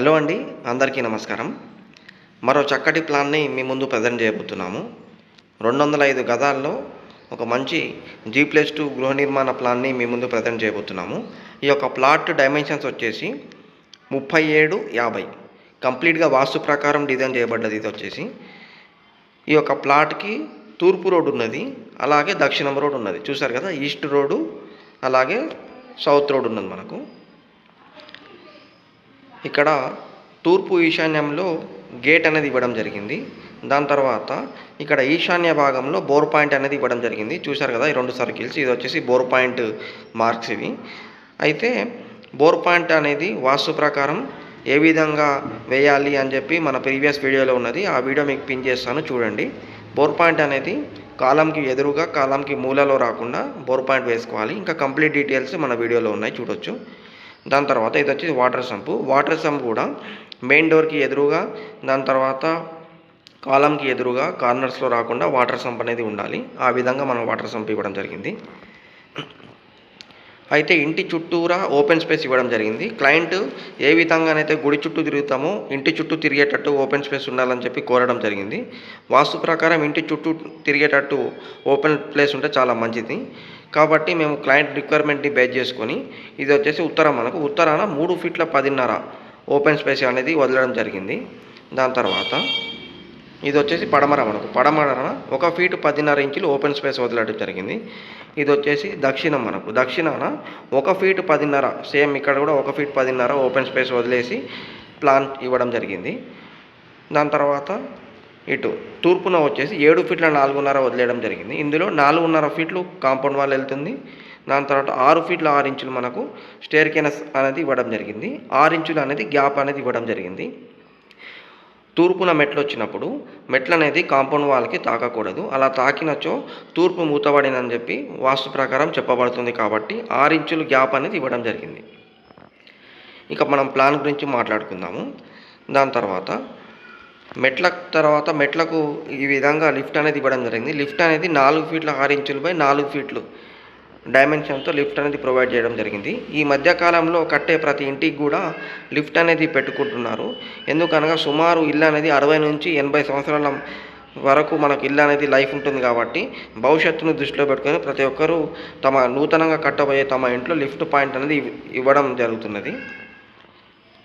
Hello అండి అందరికీ నమస్కారం. మరో చక్కటి ప్లాన్ని మీ ముందు ప్రజెంట్ చేయబోతున్నాము. రెండు వందల ఐదు గదాల్లో ఒక మంచి జీ ప్లస్ టూ గృహ నిర్మాణ ప్లాన్ని మీ ముందు ప్రజెంట్ చేయబోతున్నాము. ఈ యొక్క ప్లాట్ డైమెన్షన్స్ వచ్చేసి ముప్పై ఏడు యాభై. కంప్లీట్గా వాస్తు ప్రకారం డిజైన్ చేయబడ్డది ఇది వచ్చేసి. ఈ యొక్క ప్లాట్కి తూర్పు రోడ్ ఉన్నది అలాగే దక్షిణం రోడ్ ఉన్నది. చూసారు కదా ఈస్ట్ రోడ్డు అలాగే సౌత్ రోడ్ ఉన్నది మనకు. ఇక్కడ తూర్పు ఈశాన్యంలో గేట్ అనేది ఇవ్వడం జరిగింది. దాని తర్వాత ఇక్కడ ఈశాన్య భాగంలో బోర్ పాయింట్ అనేది ఇవ్వడం జరిగింది. చూశారు కదా ఈ రెండు సర్కిల్స్ ఇది వచ్చేసి బోర్ పాయింట్ మార్క్స్ ఇవి. అయితే బోర్ పాయింట్ అనేది వాస్తు ప్రకారం ఏ విధంగా వేయాలి అని చెప్పి మన ప్రీవియస్ వీడియోలో ఉన్నది. ఆ వీడియో మీకు పిన్ చేస్తాను చూడండి. బోర్ పాయింట్ అనేది కాలంకి ఎదురుగా కాలంకి మూలలో రాకుండా బోర్ పాయింట్ వేసుకోవాలి. ఇంకా కంప్లీట్ డీటెయిల్స్ మన వీడియోలో ఉన్నాయి చూడొచ్చు. దాని తర్వాత ఇది వచ్చి వాటర్ సంపు. వాటర్ సంప్ కూడా మెయిన్ డోర్కి ఎదురుగా దాని తర్వాత కాలంకి ఎదురుగా కార్నర్స్లో రాకుండా వాటర్ సంప్ అనేది ఉండాలి. ఆ విధంగా మనం వాటర్ సంప్ ఇవ్వడం జరిగింది. అయితే ఇంటి చుట్టూరా ఓపెన్ స్పేస్ ఇవ్వడం జరిగింది. క్లయింట్ ఏ విధంగానైతే గుడి చుట్టూ తిరుగుతామో ఇంటి చుట్టూ తిరిగేటట్టు ఓపెన్ స్పేస్ ఉండాలని చెప్పి కోరడం జరిగింది. వాస్తు ప్రకారం ఇంటి చుట్టూ తిరిగేటట్టు ఓపెన్ ప్లేస్ ఉంటే చాలా మంచిది. కాబట్టి మేము క్లయింట్ రిక్వైర్మెంట్ని బేస్ చేసుకొని ఇది వచ్చేసి ఉత్తరం మనకు. ఉత్తరాన మూడు ఫీట్ల పదిన్నర ఓపెన్ స్పేస్ అనేది వదలడం జరిగింది. దాని తర్వాత ఇది వచ్చేసి పడమర మనకు. పడమరన ఒక ఫీట్ పదిన్నర ఇంచులు ఓపెన్ స్పేస్ వదలడం జరిగింది. ఇది వచ్చేసి దక్షిణం మనకు. దక్షిణాన ఒక ఫీట్ పదిన్నర సేమ్ ఇక్కడ కూడా ఒక ఫీట్ పదిన్నర ఓపెన్ స్పేస్ వదిలేసి ప్లాన్ ఇవ్వడం జరిగింది. దాని తర్వాత ఇటు తూర్పున వచ్చేసి ఏడు ఫీట్ల నాలుగున్నర వదిలేయడం జరిగింది. ఇందులో నాలుగున్నర ఫీట్లు కాంపౌండ్ వాల్ వెళ్తుంది. దాని తర్వాత ఆరు ఫీట్ల ఆరు ఇంచులు మనకు స్టేర్ కెనస్ అనేది ఇవ్వడం జరిగింది. ఆరు ఇంచులు అనేది గ్యాప్ అనేది ఇవ్వడం జరిగింది. తూర్పున మెట్లు వచ్చినప్పుడు మెట్లు అనేది కాంపౌండ్ వాల్కి తాకకూడదు. అలా తాకినచో తూర్పు మూతబడినని చెప్పి వాస్తు ప్రకారం చెప్పబడుతుంది కాబట్టి ఆరు ఇంచులు గ్యాప్ అనేది ఇవ్వడం జరిగింది. ఇక మనం ప్లాన్ గురించి మాట్లాడుకుందాము. దాని తర్వాత మెట్ల తర్వాత మెట్లకు ఈ విధంగా లిఫ్ట్ అనేది ఇవ్వడం జరిగింది. లిఫ్ట్ అనేది నాలుగు ఫీట్ల ఆరు ఇంచులు బై నాలుగు ఫీట్లు డైమెన్షన్తో లిఫ్ట్ అనేది ప్రొవైడ్ చేయడం జరిగింది. ఈ మధ్యకాలంలో కట్టే ప్రతి ఇంటికి కూడా లిఫ్ట్ అనేది పెట్టుకుంటున్నారు. ఎందుకనగా సుమారు ఇల్లు అనేది అరవై నుంచి ఎనభై సంవత్సరాల వరకు మనకు ఇల్లు అనేది లైఫ్ ఉంటుంది కాబట్టి భవిష్యత్తును దృష్టిలో పెట్టుకొని ప్రతి ఒక్కరూ తమ నూతనంగా కట్టబోయే తమ ఇంట్లో లిఫ్ట్ పాయింట్ అనేది ఇవ్వడం జరుగుతున్నది.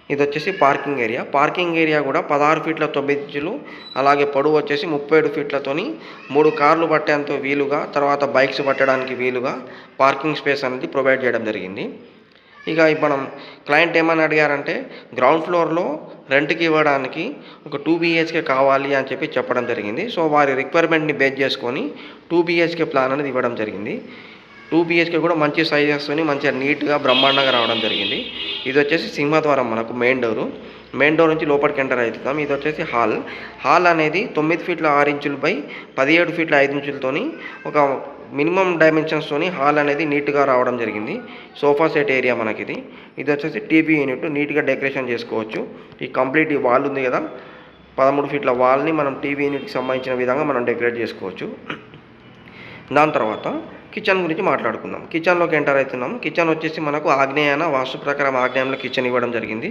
ఇది వచ్చేసి పార్కింగ్ ఏరియా. పార్కింగ్ ఏరియా కూడా పదహారు ఫీట్ల తొమ్మిది ఇంచులు అలాగే పొడవు వచ్చేసి ముప్పై ఏడు ఫీట్లతోని మూడు కార్లు పట్టేంత వీలుగా తర్వాత బైక్స్ పట్టడానికి వీలుగా పార్కింగ్ స్పేస్ అనేది ప్రొవైడ్ చేయడం జరిగింది. ఇక ఇప్పుడు మనం క్లయింట్ ఏమని అడిగారంటే గ్రౌండ్ ఫ్లోర్లో రెంట్కి ఇవ్వడానికి ఒక టూ బీహెచ్కే కావాలి అని చెప్పి చెప్పడం జరిగింది. సో వారి రిక్వైర్మెంట్ని బేస్ చేసుకొని టూ బీహెచ్కే ప్లాన్ అనేది ఇవ్వడం జరిగింది. టూ బీహెచ్కే కూడా మంచి సైజెస్తోని మంచిగా నీట్గా బ్రహ్మాండంగా రావడం జరిగింది. ఇది వచ్చేసి సింహద్వారం మనకు మెయిన్ డోరు మెయిన్ డోర్ నుంచి లోపలికి ఎంటర్ అవుతున్నాం. ఇది వచ్చేసి హాల్ హాల్ అనేది తొమ్మిది ఫీట్ల ఆరు ఇంచులు బై పదిహేడు ఫీట్ల ఐదు ఇంచులతోని ఒక మినిమం డైమెన్షన్స్తోని హాల్ అనేది నీట్గా రావడం జరిగింది. సోఫా సెట్ ఏరియా మనకి ఇది ఇది వచ్చేసి టీవీ యూనిట్ నీట్గా డెకరేషన్ చేసుకోవచ్చు. ఈ కంప్లీట్ ఈ వాల్ ఉంది కదా? పదమూడు ఫీట్ల వాల్ని మనం టీవీ యూనిట్కి సంబంధించిన విధంగా మనం డెకరేట్ చేసుకోవచ్చు. దాని తర్వాత కిచెన్ గురించి మాట్లాడుకుందాం. కిచెన్లోకి ఎంటర్ అవుతున్నాం. కిచెన్ వచ్చేసి మనకు ఆగ్నేయాన వాస్తు ప్రకారం ఆగ్నేయంలో కిచెన్ ఇవ్వడం జరిగింది.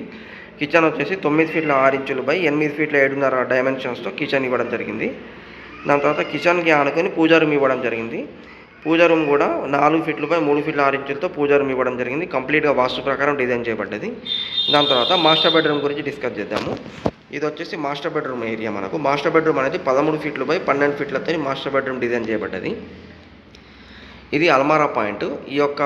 కిచెన్ వచ్చేసి తొమ్మిది ఫీట్ల ఆరు ఇంచులు బై ఎనిమిది ఫీట్ల ఏడున్నర డైమెన్షన్స్తో కిచెన్ ఇవ్వడం జరిగింది. దాని తర్వాత కిచెన్కి ఆనుకొని పూజా రూమ్ ఇవ్వడం జరిగింది. పూజా రూమ్ కూడా నాలుగు ఫీట్లు బై మూడు ఫీట్ల ఆరు ఇంచులతో పూజా రూమ్ ఇవ్వడం జరిగింది. కంప్లీట్గా వాస్తు ప్రకారం డిజైన్ చేయబడ్డది. దాని తర్వాత మాస్టర్ బెడ్రూమ్ గురించి డిస్కస్ చేద్దాము. ఇది వచ్చేసి మాస్టర్ బెడ్రూమ్ ఏరియా మనకు. మాస్టర్ బెడ్రూమ్ అనేది పదమూడు ఫీట్లు బై పన్నెండు ఫీట్లతో మాస్టర్ బెడ్రూమ్ డిజైన్ చేయబడ్డది. ఇది అల్మారా పాయింట్. ఈ యొక్క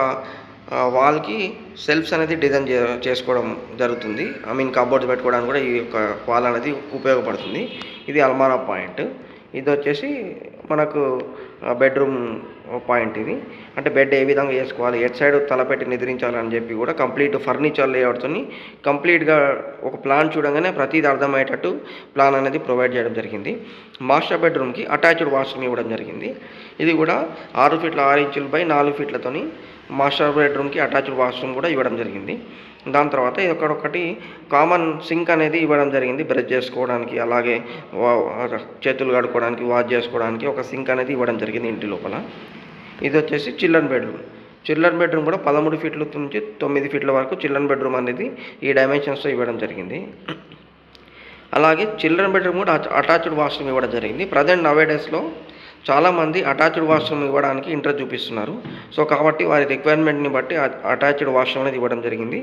వాల్కి సెల్ఫ్స్ అనేది డిజైన్ చే చేసుకోవడం జరుగుతుంది. ఐ మీన్ కబోర్డ్స్ పెట్టుకోవడానికి కూడా ఈ యొక్క వాల్ అనేది ఉపయోగపడుతుంది. ఇది అల్మారా పాయింట్. ఇది వచ్చేసి మనకు బెడ్రూమ్ పాయింట్ ఇది. అంటే బెడ్ ఏ విధంగా వేసుకోవాలి ఎట్ సైడ్ తలపెట్టి నిద్రించాలని చెప్పి కూడా కంప్లీట్ ఫర్నిచర్ లేఅవుట్తోని కంప్లీట్గా ఒక ప్లాన్ చూడంగానే ప్రతిది అర్థమయ్యేటట్టు ప్లాన్ అనేది ప్రొవైడ్ చేయడం జరిగింది. మాస్టర్ బెడ్రూమ్కి అటాచ్డ్ వాష్రూమ్ ఇవ్వడం జరిగింది. ఇది కూడా ఆరు ఫీట్ల ఆరు ఇంచులు బై నాలుగు ఫీట్లతోని మాస్టర్ బెడ్రూమ్కి అటాచ్డ్ వాష్రూమ్ కూడా ఇవ్వడం జరిగింది. దాని తర్వాత ఇది ఒకటి కామన్ సింక్ అనేది ఇవ్వడం జరిగింది. బ్రష్ చేసుకోవడానికి అలాగే వా- చేతులు కడుక్కోవడానికి వాష్ చేసుకోవడానికి ఒక సింక్ అనేది ఇవ్వడం జరిగింది ఇంటి లోపల. ఇది వచ్చేసి చిల్డ్రన్ బెడ్రూమ్. చిల్డ్రన్ బెడ్రూమ్ కూడా పదమూడు ఫీట్ల నుంచి తొమ్మిది ఫీట్ల వరకు చిల్డ్రన్ బెడ్రూమ్ అనేది ఈ డైమెన్షన్స్తో ఇవ్వడం జరిగింది. అలాగే చిల్డ్రన్ బెడ్రూమ్ కూడా అటాచ్డ్ వాష్రూమ్ ఇవ్వడం జరిగింది. ప్రజెంట్ నవేడేస్లో చాలామంది అటాచ్డ్ వాష్రూమ్ ఇవ్వడానికి ఇంట్రెస్ట్ చూపిస్తున్నారు. సో కాబట్టి వారి రిక్వైర్మెంట్ని బట్టి అటాచ్డ్ వాష్రూమ్ అనేది ఇవ్వడం జరిగింది.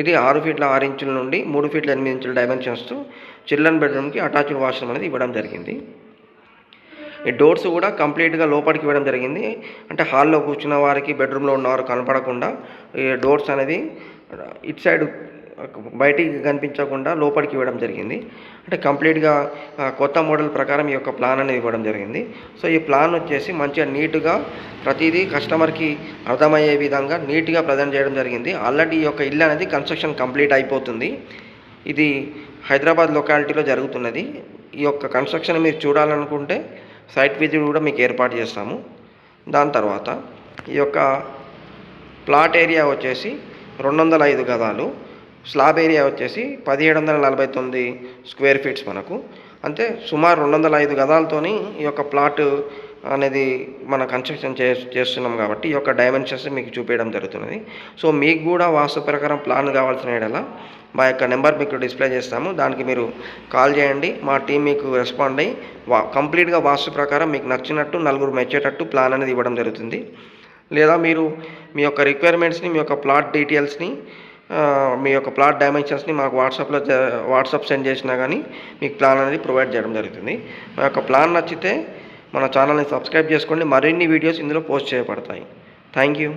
ఇది ఆరు ఫీట్ల ఆరు ఇంచుల నుండి మూడు ఫీట్ల ఎనిమిది ఇంచుల డైమెన్షన్స్తో చిల్డ్రన్ బెడ్రూమ్కి అటాచ్డ్ వాష్రూమ్ అనేది ఇవ్వడం జరిగింది. ఈ డోర్స్ కూడా కంప్లీట్గా లోపలికి ఇవ్వడం జరిగింది. అంటే హాల్లో కూర్చున్న వారికి బెడ్రూమ్లో ఉన్నవారు కనపడకుండా ఈ డోర్స్ అనేది ఇటు సైడ్ బయటికి కనిపించకుండా లోపలికి ఇవ్వడం జరిగింది. అంటే కంప్లీట్గా కొత్త మోడల్ ప్రకారం ఈ యొక్క ప్లాన్ అనేది ఇవ్వడం జరిగింది. సో ఈ ప్లాన్ వచ్చేసి మంచిగా నీట్గా ప్రతిదీ కస్టమర్కి అర్థమయ్యే విధంగా నీట్గా ప్రజెంట్ చేయడం జరిగింది. ఆల్రెడీ ఈ యొక్క ఇల్లు అనేది కన్స్ట్రక్షన్ కంప్లీట్ అయిపోతుంది. ఇది హైదరాబాద్ లొకాలిటీలో జరుగుతున్నది. ఈ యొక్క కన్స్ట్రక్షన్ మీరు చూడాలనుకుంటే సైట్ విజిట్ కూడా మీకు ఏర్పాటు చేస్తాము. దాని తర్వాత ఈ యొక్క ప్లాట్ ఏరియా వచ్చేసి రెండు వందల ఐదు గదాలు స్లాబ్ ఏరియా వచ్చేసి పదిహేడు వందల నలభై తొమ్మిది స్క్వేర్ ఫీట్స్ మనకు. అంటే సుమారు రెండు వందల ఐదు గదాలతోని ఈ యొక్క ప్లాట్ అనేది మన కన్స్ట్రక్షన్ చే చేస్తున్నాం కాబట్టి ఈ యొక్క డైమెన్షన్స్ మీకు చూపించడం జరుగుతున్నది. సో మీకు కూడా వాస్తు ప్రకారం ప్లాన్ కావాల్సిన ఎడల మా యొక్క నెంబర్ మీకు డిస్ప్లే చేస్తాము. దానికి మీరు కాల్ చేయండి. మా టీం మీకు రెస్పాండ్ అయ్యి వా కంప్లీట్గా వాస్తు ప్రకారం మీకు నచ్చినట్టు నలుగురు మెచ్చేటట్టు ప్లాన్ అనేది ఇవ్వడం జరుగుతుంది. లేదా మీరు మీ యొక్క రిక్వైర్మెంట్స్ని మీ యొక్క ప్లాట్ డీటెయిల్స్ని మీ యొక్క ప్లాట్ డైమెన్షన్స్ని మాకు వాట్సాప్లో వాట్సాప్ సెండ్ చేసినా కానీ మీకు ప్లాన్ అనేది ప్రొవైడ్ చేయడం జరుగుతుంది. మా యొక్క ప్లాన్ నచ్చితే మన ఛానల్ని సబ్స్క్రైబ్ చేసుకోండి. మరిన్ని వీడియోస్ ఇందులో పోస్ట్ చేయబడతాయి. Thank you.